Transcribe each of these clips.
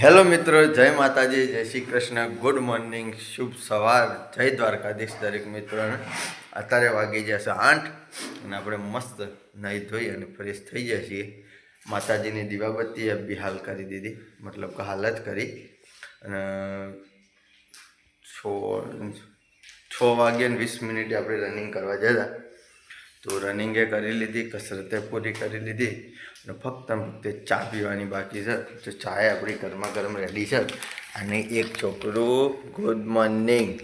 Hello મિત્રો, જય માતાજી, જય શ્રી કૃષ્ણ. ગુડ મોર્નિંગ શુભ સવાર. જય દ્વારકાધીશ દરેક મિત્રોને. અત્યારે વાગી જશે આઠ અને આપણે મસ્ત નાહી ધોઈ અને ફ્રેશ થઈ જાય છીએ. માતાજીની દીવાબત્તી બી હાલ કરી દીધી, મતલબ કે હાલત કરી. અને છ છ વાગ્યા ને વીસ મિનિટે આપણે રનિંગ કરવા જતા. તો રનિંગે કરી લીધી કસરતે પૂરી કરી લીધી અને ફક્ત ફક્ત ચા પીવાની બાકી છે. તો ચાય આપણી ગરમા ગરમ રેડી છે અને એક છોકરું ગુડ મોર્નિંગ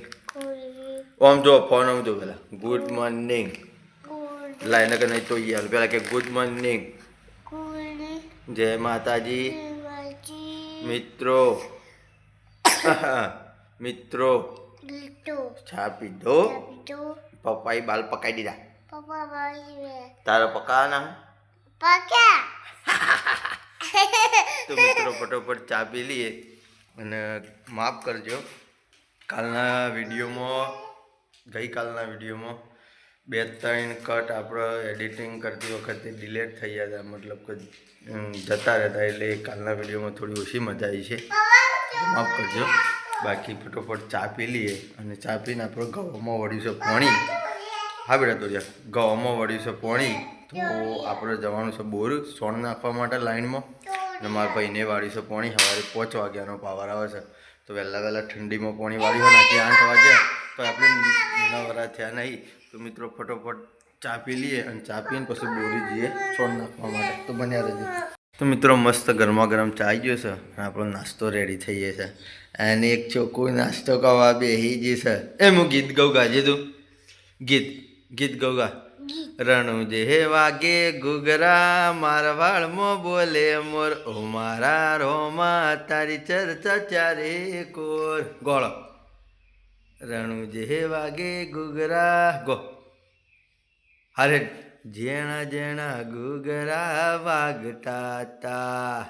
આમ જો ફોન આમ જો પેલા. ગુડ મોર્નિંગ લાઈને કે નહીં તો યાર પેલા કે ગુડ મોર્નિંગ જય માતાજી. મિત્રો. મિત્રો. ચા પીધો. પપ્પાએ બાલ પકાઈ દીધા. તારા પકાવાના તો મિત્રો ફટોફટ ચા પી લઈએ અને માફ કરજો કાલના વિડીયોમાં ગઈકાલના વિડીયોમાં બે ત્રણ કટ આપણે એડિટિંગ કરતી વખતે ડિલેટ થઈ ગયા હતા મતલબ કે જતા રહેતા એટલે કાલના વિડીયોમાં થોડી ઓછી મજા આવી છે માફ કરજો બાકી ફટોફટ ચા પી લઈએ અને ચા પીને આપણે ગવામાં વળ્યું છે પોણી હા બેટા તો ગવામાં વળ્યું છે પોણી તો આપણે જવાનું છે બોર સોણ નાખવા માટે લાઈનમાં. અને મારા ભાઈને વાળ્યું છે પોણી સવારે પાંચ વાગ્યાનો પાવર આવે છે. તો વહેલા વહેલા ઠંડીમાં પોણી વાળ્યું હોય નાખી આઠ વાગ્યા તો આપણે નવરા થયા નહીં. તો મિત્રો ફટોફટ ચા પી લઈએ અને ચા પીને પછી બોરી જઈએ સોણ નાખવા માટે. તો બન્યા રહેજો. તો મિત્રો મસ્ત ગરમા ગરમ ચા આવી ગયો છે અને આપણો નાસ્તો રેડી થઈ ગયો છે. અને એક ચોખ્ખું નાસ્તો કરવા બેસી છે. એ હું ગીત ગઉં ગાજે તું. ગીત. ગીત ગઉં ગા. રણુ જે વાગે ગુગરા મારવાળમાં બોલે મોર. ઓ મારા રોમા તારી ચર્ચા ચારે કોર. ગોળો. રણુ જે વાગે ગુગરા ગો. અરે જેણા જેણા ગુગરા વાગતા તા.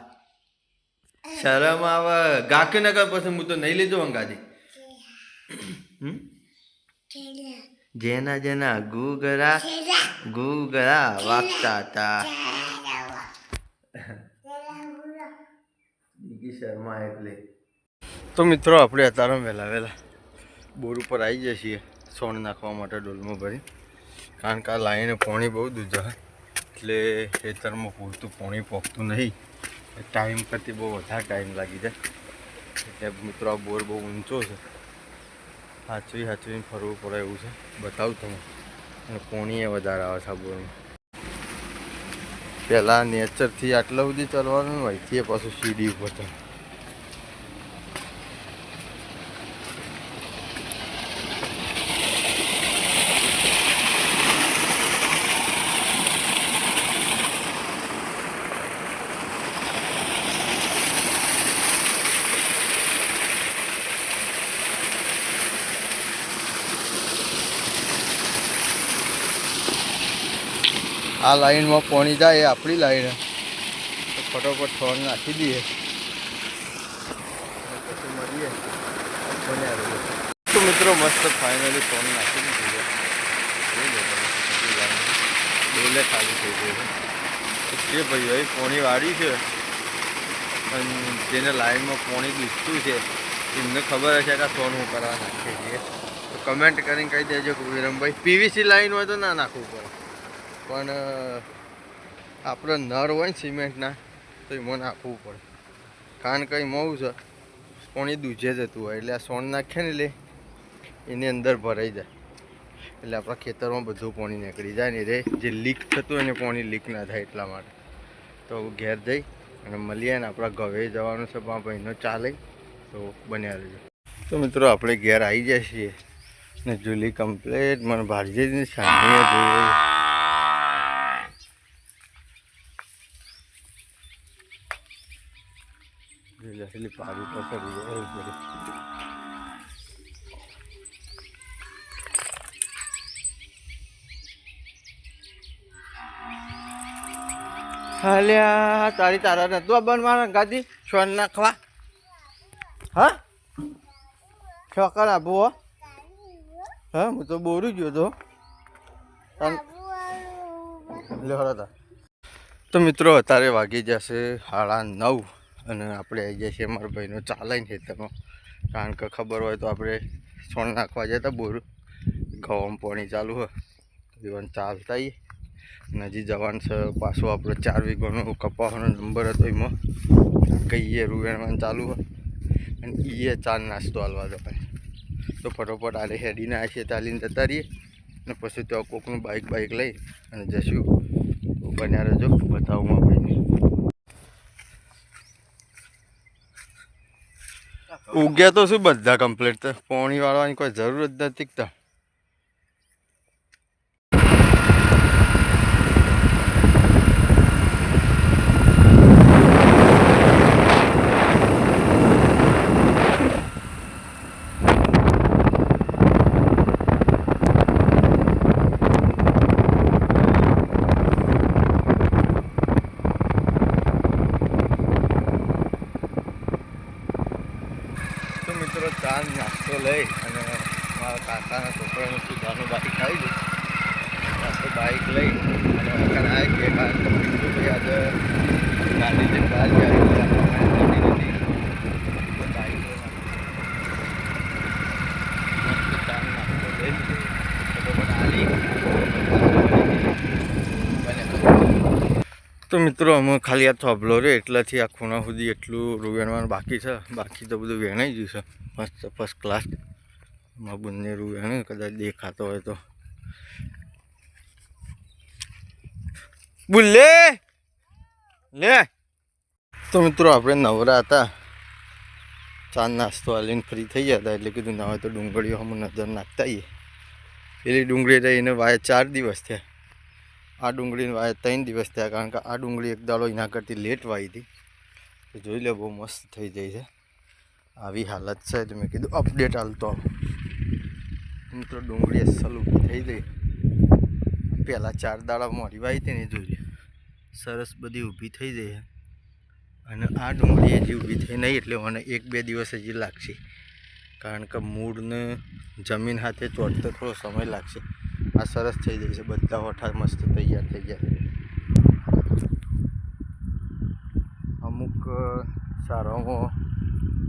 શરમ આવે. ગાકીનગર પછી હું તો નહીં લીધું અંગાજી. હમ? જેના જેના ગુગરા ગુગરા. વાગતા હતા દીકી શર્મા એટલે. તો મિત્રો આપણે અત્યારે વહેલા વહેલા બોર ઉપર આવી જઈએ છીએ. સોણ નાખવા માટે ડોલમાં ભરી. કારણ કે આ લાઈને પાણી બહુ દૂધ એટલે ખેતરમાં પૂરતું પાણી પોખતું નહીં. ટાઈમ કરતી બહુ વધારે ટાઈમ લાગી જાય. એટલે મિત્રો આ બોર બહુ ઊંચો છે. હાચવી, હાચવીને ફરવું પડે એવું છે. બતાવું તમે અને પોણી વધારે આવે સાબુમાં પહેલાં નેચરથી આટલા સુધી ચડવાનું હોય, તે પાછું સીડી ઉપર ચડ આ લાઈનમાં પાણી જાય, એ આપણી લાઈન. ફટોફટ ફોન નાખી દઈએ. પછી મળીએ. તો મિત્રો, મસ્ત ફાઇનલી ફોન નાખી દીધી. ડોલે ખાલી થઈ ગઈ છે. ભાઈ ભાઈ પોણી વાળી છે. અને જેને લાઈનમાં પોણી દૂધતું છે, એમને ખબર હશે કે આ સોન કરવા નાખીએ છીએ તો કમેન્ટ કરીને કહી દેજો કે વિરમભાઈ પીવીસી લાઈન હોય તો ના નાખવું પડે. પણ આપણે નર હોય ને સિમેન્ટના, તો એમાં નાખવું પડે. કારણ કે એમાં શું છે પાણી દૂજે જતું હોય, એટલે આ સોણ નાખે ને એટલે એની અંદર ભરાઈ જાય. એટલે આપણા ખેતરમાં બધું પાણી નીકળી જાય ને રે જે લીક થતું હોય ને પાણી લીક ના થાય એટલા માટે. તો ઘેર જઈ અને મળીએ ને આપણા ઘવે જવાનું છે, પણ ભાઈનો ચાલે તો બન્યા રહેજો. તો મિત્રો, આપણે ઘેર આવી જઈએ છીએ ને, જુલી કમ્પ્લેટ. મને ભારતીય સાંભળીએ જોઈએ. પેલી પાડી પકડી એવું બધું. હાલ્યા, તારી તારા નતું બનવાના ગાદી છોન નાખવા. હા? છોકર આબુ હો, હા હું તો બોરું ગયો તો. લે તો મિત્રો, અત્યારે વાગી જશે સાડા નવ. અને આપણે આવી જઈએ છીએ મારા ભાઈનો ચાલાઈને ખેતરમાં કારણ કે ખબર હોય તો આપણે સોણ નાખવા જતા બોર. ઘઉં પાણી ચાલુ હોય ઇવન ચાલતા આવીએ અને હજી જવાનું છે પાછું આપણે ચાર વીઘોનો કપાવાનો નંબર હતો એમાં. કહીએ રૂવેણવાનું ચાલુ હોય, અને એ ચાર નાસ્તો હાલવા દો તો ફટોફટ આલે હેડીને આ છે ચાલીને જતા રહીએ, અને પછી ત્યાં કોકનું બાઇક બાઇક લઈ, અને જશું. તો બન્યા રહેજો. બતાવું માં ભાઈને ઉગ્યા તો શું બધા કમ્પ્લીટ તો પાણી વાળવાની કોઈ જરૂર જ નથી તા તો મિત્રો ચા નાસ્તો લઈ અને મારા કાકાના છોકરાનું સુધારનું બાઈક આવી ગયું નાસ્તો બાઈક લઈ અને આગળ આવી ગયા કારણ કે બીજું ભાઈ આજે ગાડી લઈને બહાર ગયા એટલે આપણને ગાડી નથી તો બાઈક લઈને મસ્ત ચા નાસ્તો લઈ લીધો. ફટોફટ આલી. બને. તો મિત્રો, અમે ખાલી આ થોભલો રહ્યો એટલાથી આ ખૂણા સુધી એટલું રૂવેણવાનું બાકી છે. બાકી તો બધું વેણાઈ ગયું છે. મસ્ત ફર્સ્ટ ક્લાસ એમાં બંને રૂવેણ, કદાચ દેખાતો હોય તો. બુલ્લે લે! તો મિત્રો, આપણે નવરા હતા. ચા નાસ્તો આલીને ફ્રી થઈ ગયા હતા, એટલે કીધું ના હોય તો ડુંગળીઓ અમે નજર નાખતા આવીએ પેલી ડુંગળી રહીને વાય ચાર દિવસ થયા. આ ડુંગળીને વાય ત્રણ દિવસ થયા કારણ કે આ ડુંગળી એક દાડો એના કરતી લેટ વાવી હતી. જોઈ લે બહુ મસ્ત થઈ જાય છે. આવી હાલત છે તો મેં કીધું. અપડેટ હાલતો મિત્રો, ડુંગળી અસલ ઊભી થઈ ગઈ. પહેલાં ચાર દાડા મોડી વાવી હતી ને જોઈ સરસ બધી ઊભી થઈ જાય અને આ ડુંગળી હજી ઊભી થઈ નહીં એટલે મને એક બે દિવસ હજી લાગશે. કારણ કે મૂળને જમીન સાથે ચોટતો થોડો સમય લાગશે. આ સરસ થઈ જાય છે. બધા હોઠા મસ્ત તૈયાર થઈ ગયા. અમુક સારામાં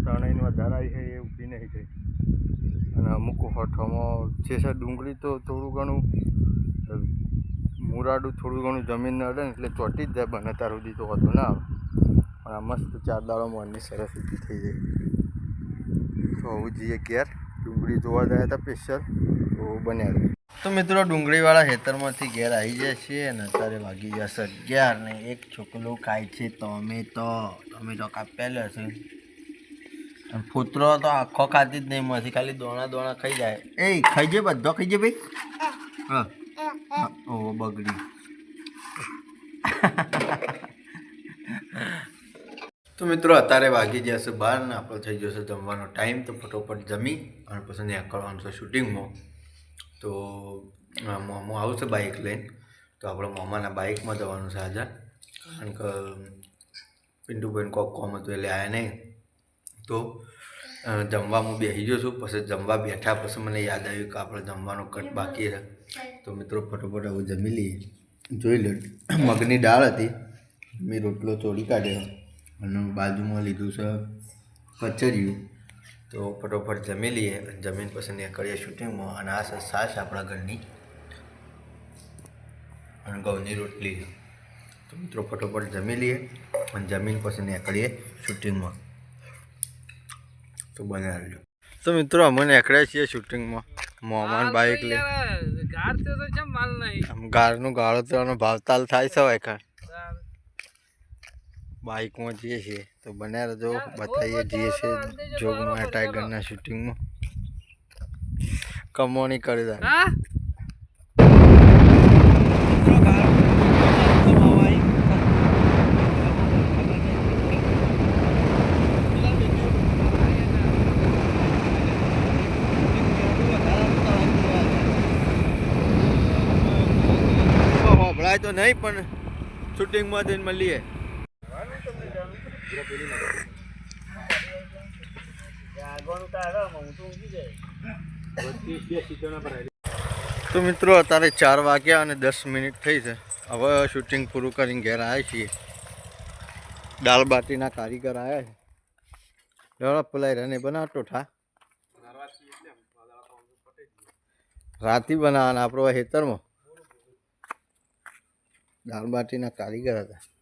ત્રણેય વધારાય છે એ ઊભી નહીં થઈ. અને અમુક હોઠામાં જે છે ડુંગળી તો થોડું ઘણું મુરાડું થોડું ઘણું જમીન અડે ને એટલે ચોટી જ જાય બને ત્યાર સુધી તો હોતું ના આવે. પણ આ મસ્ત ચાર દાડામાં અન્ય સરસ ઊભી થઈ જાય તો આવું જઈએ ઘેર. ડુંગળી જોવા જાય હતા સ્પેશિયલ તો બન્યા તો મિત્રો ડુંગળીવાળા ખેતરમાંથી ઘેર આવી જાય છે અને અત્યારે વાગી જશે અગિયાર ને એક છોકરો ખાય છે ટોમેટો. ટોમેટો કાપેલો છે. અને તો આખો ખાતી જ નહીં મથી ખાલી દોણા દોણા ખાઈ જાય. એ ખાઈ જાય બધો ખાઈ જાય ભાઈ? હા, ઓ બગડી. તો મિત્રો અત્યારે વાગી જશે બહાર ને આપણો થઈ જશે જમવાનો ટાઈમ. તો ફટોફટ જમી અને પછી નીકળવાનું છે શૂટિંગમાં. તો મોમો આવશે બાઇક લઈને. તો આપણે મોમાના બાઇકમાં જવાનું છે આજે. કારણ કે પિન્ટુભાઈને કોક કોમ હતું એટલે આવ્યા નહીં. તો જમવા હું બેસી ગયો છું. પછી જમવા બેઠા પછી મને યાદ આવ્યું કે આપણે જમવાનો કટ બાકી છે. તો મિત્રો ફટોફટ હવે જમી લઈએ. જોઈ લો, મગની દાળ હતી. મેં રોટલો ચોરી કાઢ્યો. અને બાજુમાં લીધું છે કચરિયું તો ફટોફટ જમી લઈએ અને જમીન પછી નીકળીએ શૂટિંગમાં અને આ છે આપણા ઘરની. અને ઘઉંની રોટલી તો મિત્રો ફટોફટ જમી લઈએ અને જમીન પછી નીકળીએ શૂટિંગમાં. તો બનાવી તો મિત્રો અમે નીકળ્યા છીએ શૂટિંગમાં. મોમાન બાઇક લઈ. ગાર તે તો ચમ માલ નહીં? આમ ગાળનું ગાળો તો ભાવતાલ થાય છે વાયકા બાઇકમાં જઈએ છીએ. તો બને રજો બતાવીએ જઈએ છીએ જોગમાં ટાઈગરના શૂટિંગમાં કમોણી કરી દે. તો નહીં પણ શૂટિંગમાં જઈને મળીએ. તો મિત્રો, અત્યારે ચાર વાગ્યા અને દસ મિનિટ થઈ છે. હવે શૂટિંગ પૂરું કરીને ઘેર આવ્યા છીએ. દાળ બાટીના કારીગર આવ્યા છે. ડોળા પેલા રને બનાવતો ઠા રાતી બનાવવાના આપણો હેતરમાં દાળ બાટીના કારીગર હતા.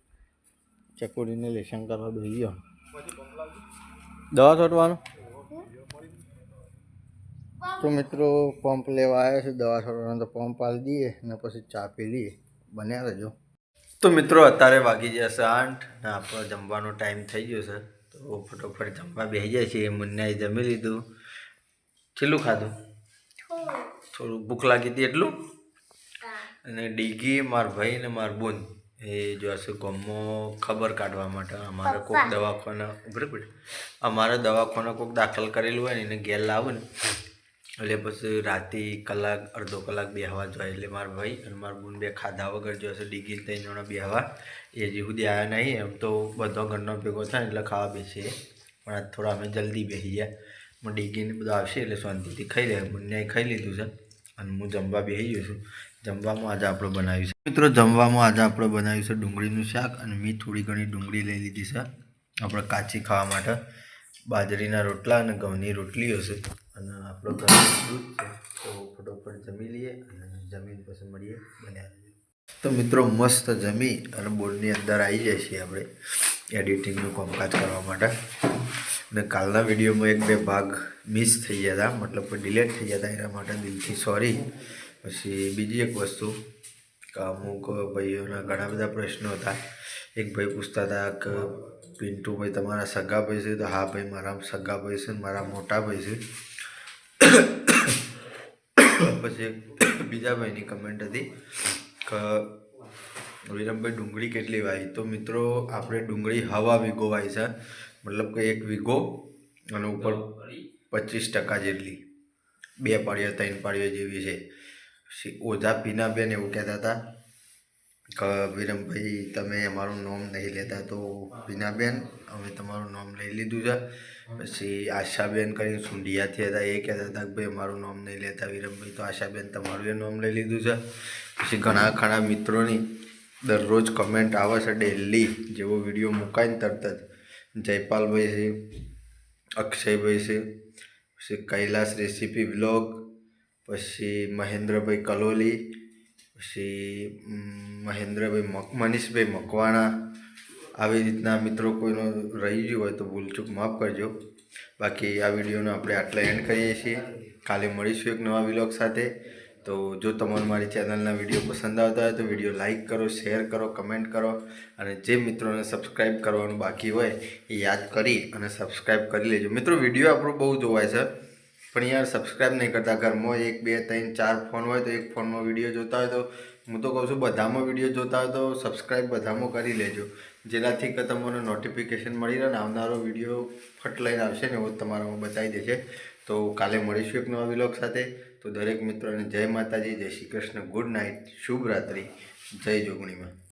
ચકોડીને લેસન કરવા બેસી ગયો. દવા છોટવાનું તો મિત્રો પંપ લેવા આવ્યા છે દવા છોડવાનો તો પંપ આલી દઈએ અને પછી ચા પી લઈએ. બન્યા રહેજો. તો મિત્રો અત્યારે વાગી જશે આઠ ને આપણો જમવાનો ટાઈમ થઈ ગયો છે. તો ફટોફટ જમવા બેસી જાય છે. મુન્નાએ જમી લીધું. છેલ્લું ખાધું? થોડું. ભૂખ લાગી હતી એટલું? અને ડીગી માર ભાઈ ને માર બોન. એ જોશે ગમો ખબર કાઢવા માટે અમારે કોઈક દવાખાના બરાબર અમારે દવાખાના કોઈક દાખલ કરેલું હોય ને એને ઘેર લાવે ને એટલે પછી રાતે કલાક અડધો કલાક બેહવા જોઈએ એટલે મારા ભાઈ અને મારા બુન બે ખાધા વગર જોશે ડીગી ત્રણ જણા બેહવા. એ જે સુધી આવ્યા નહીં એમ તો બધો ઘરનો ભેગો થાય ને એટલે ખાવા બેસીએ. પણ આજ થોડા અમે જલ્દી બેસી ગયા પણ ડીગીને બધું આવશે એટલે શાંતિથી ખાઈ લે. બંને ખાઈ લીધું છે. અને હું જમવા બેસી ગયો છું. જમવામાં આજે આપણે બનાવ્યું છે. મિત્રો, જમવામાં આજે આપણે બનાવ્યું છે ડુંગળીનું શાક અને મેં થોડી ઘણી ડુંગળી લઈ લીધી છે આપણે કાચી ખાવા માટે. બાજરીના રોટલા અને ઘઉંની રોટલીઓ છે. અને આપણો ઘરનું દૂધ છે. તો ફટોફટ જમી લઈએ અને જમીન પછી મળીએ બન્યા તો મિત્રો, મસ્ત જમી અને બોર્ડની અંદર આવી જાય છીએ આપણે એડિટિંગનું કામકાજ કરવા માટે. અને કાલના વિડીયોમાં એક બે ભાગ મિસ થઈ ગયા હતા. મતલબ કે ડિલેટ થઈ ગયા હતા. એના માટે દિલથી સોરી પછી બીજી એક વસ્તુ કે અમુક ભાઈઓના ઘણા બધા પ્રશ્નો હતા. એક ભાઈ પૂછતા હતા કે, પિન્ટુભાઈ, તમારા સગા ભાઈ છે? તો, હા ભાઈ, મારા સગા ભાઈ છે મારા મોટા ભાઈ છે. પછી બીજા ભાઈની કમેન્ટ હતી કે, વિરમભાઈ, ડુંગળી કેટલી વાવી તો, મિત્રો, આપણે ડુંગળી હવા વીઘો વાવી છે. મતલબ કે એક વીઘો અને ઉપર પચીસ ટકા જેટલી. બે પાળીઓ, ત્રણ પાળીઓ જેવી છે. ઓઝા પીનાબેન એવું કહેતા હતા કે, વિરમભાઈ, તમે અમારું નામ નહીં લેતા તો પીનાબેન, અમે તમારું નામ લઈ લીધું છે. પછી આશાબેન કરીને સુંઢિયાથી હતા, એ કહેતા હતા કે, ભાઈ, અમારું નામ નહીં લેતા વિરમભાઈ, તો આશાબેન તમારું એ નામ લઈ લીધું છે. પછી ઘણા ઘણા મિત્રોની દરરોજ કમેન્ટ આવે છે ડેલી જેવો વીડિયો મુકાય ને તરત જ. જયપાલભાઈ છે, અક્ષયભાઈ છે, પછી કૈલાસ રેસીપી વ્લોગ પછી મહેન્દ્રભાઈ કલોલી, પછી મહેન્દ્રભાઈ મનીષભાઈ મકવાણા. આવી રીતના મિત્રો કોઈનો રહી ગયું હોય તો ભૂલચૂક માફ કરજો. બાકી આ વિડીયોનો આપણે આટલા એન્ડ કરીએ છીએ. કાલે મળીશું એક નવા વિલોગ સાથે. તો જો તમારે મારી ચેનલના વીડિયો પસંદ આવતા હોય તો વીડિયો લાઇક કરો, શેર કરો, કમેન્ટ કરો. અને જે મિત્રોને સબસ્ક્રાઈબ કરવાનું બાકી હોય એ યાદ કરી અને સબસ્ક્રાઈબ કરી લેજો. મિત્રો, વીડિયો આપણો બહુ જોવાય છે. પણ યાર સબસ્ક્રાઈબ નહીં કરતા. ઘરમાં એક, બે, ત્રણ, ચાર ફોન હોય તો એક ફોનમાં વીડિયો જોતા હોય તો હું તો કહું છું બધામાં વીડિયો જોતા હોય તો સબસ્ક્રાઈબ બધામાં કરી લેજો. જેનાથી કે તમને નોટિફિકેશન મળી રહે ને આવનારો વીડિયો ફટ લઈને આવશે ને એવો તમારામાં બતાવી દેશે તો કાલે મળીશું એક નવા વિલોગ સાથે. તો દરેક મિત્રોને જય માતાજી, જય શ્રી કૃષ્ણ. ગુડ નાઇટ શુભ રાત્રિ. જય જોગણીમાં.